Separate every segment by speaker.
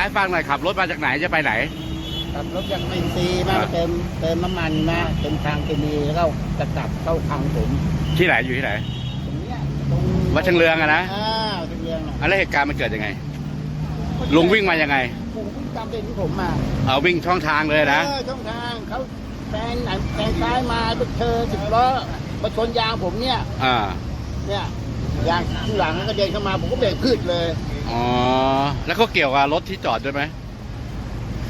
Speaker 1: ให้ฟังหน่อยขับรถมาจากไหนจะไปไหน
Speaker 2: ขับรถจากอินซีมา
Speaker 1: อ่า
Speaker 2: เติมเติมน้ำมันมาเติมทางเคมีแล้วก็จะกลับเข้าทางผม
Speaker 1: ที่ไหนอยู่ที่ไหน
Speaker 2: ตรงเนี้ยตรง
Speaker 1: วัดเชิงเรืองอะนะ
Speaker 2: อ่าวัดเชิงเรืองน่ะ
Speaker 1: อะแล้วเหตุการณ์มันเกิดยังไง ลุงวิ่งมายังไง
Speaker 2: ผมวิ่งตามเลนที่ผมมา
Speaker 1: เอาวิ่งช่องทางเลยนะ
Speaker 2: เออช่องทางเขาแซงไหนแซงซ้ายมาไปเจอสิบล้อมาชนยางผมเนี่ย
Speaker 1: อ่า
Speaker 2: เนี่ย ยางที่หลังก็เดินเข้ามาผมก็เบรกพืชเลย
Speaker 1: อ๋อ แล้วก็เกี่ยวกับรถที่จอดด้วยไหม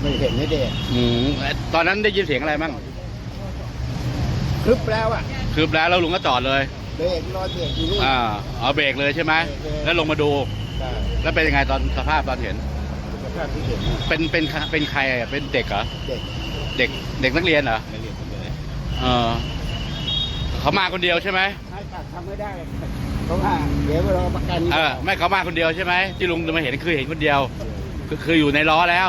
Speaker 2: ไม่เห็นไม่เด็ก
Speaker 1: อืมตอนนั้นได้ยินเสียงอะไรบ้าง
Speaker 2: คลึบแล้วอะ
Speaker 1: คือแล้วแล้วลุงก็จอดเลย
Speaker 2: เบรกรอยเบรกอยู่นู่น
Speaker 1: อ่า เอาเบรกเลยใช่ไหม
Speaker 2: เบรกเลย
Speaker 1: แล้วลงมาดู
Speaker 2: ใช่
Speaker 1: แล้วเป็นยังไงตอนสภาพตอนเห็น
Speaker 2: สภาพที่เห็นน่ะ
Speaker 1: เป็น เป็น เป็นใครอะเป็นเด็กเหรอ
Speaker 2: เด็ก
Speaker 1: เด็ก เด็กนักเรียนเหรอ
Speaker 2: ไม่เรียนผมเลย
Speaker 1: เออเขามาคนเดียวใช่ไหม
Speaker 2: ให้ปากทำไม่ได้ เพราว่าเดี๋ยวรอประกัน
Speaker 1: เออไม่เขามาคนเดียวใช่ไหมที่ลุงจะมาเห็นคือเห็นคนเดียว คือคืออยู่ในล้อแล้ว